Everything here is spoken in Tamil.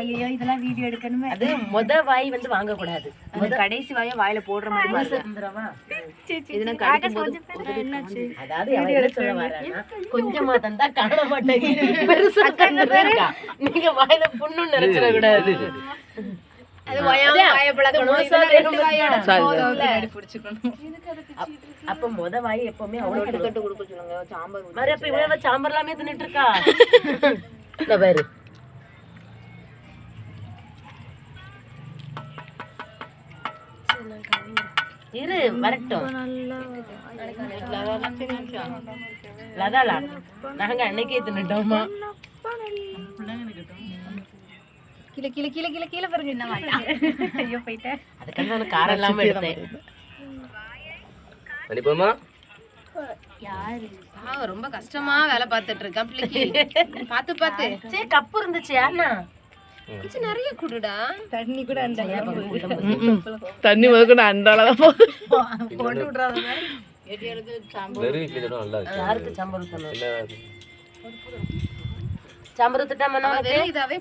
ஐயோ இதெல்லாம் வீடியோ எடுக்கணுமே. அது முத வாய் வந்து வாங்க கூடாது கடைசி வாயை வாயில போடுற மாதிரி அதாவது என்ன சொல்ல வர்றான்னா, கொஞ்சமா தந்தா காண மாட்டேங்குது. பெருசா. நீங்க வாயில புண்ணு நினைச்சிட கூடாது அப்ப முத வாய் எப்பவுமே அவளுக்கு கட்டு கட்டு கொடுக்க சொல்லுங்க. சாம்பார் ஊத்தி. மாதிரி அப்ப இவ்வளவு சாம்பார் எல்லாமே தின்னுட்டு இருக்கா? இந்த பாரு. இரு வரட்டும். லதாலா நாங்க அன்னைக்கே தின்னுட்டோமா? கீழே கீழே கீழே கீழே கீழே பாருங்க என்ன ஐயோ போயிட்டேன். அதுக்காக நான் காரம் இல்லாம எடுத்தேன். கண்டிப்பாமா பாவம், ரொம்ப கஷ்டமா வேலை பார்த்துட்டு இருக்கேன் பிள்ளைக்கு. பார்த்து பார்த்து. சரி கப்பு இருந்துச்சு யாருண்ணா? கொஞ்சம் நிறைய குடுடா. தண்ணி கூட அந்த தண்ணி போட்டு வெறும் இட்லி தடவை நல்லா இருக்கு. யாருக்கு சாம்பார் சாம்பார் நமக்கு இதாவே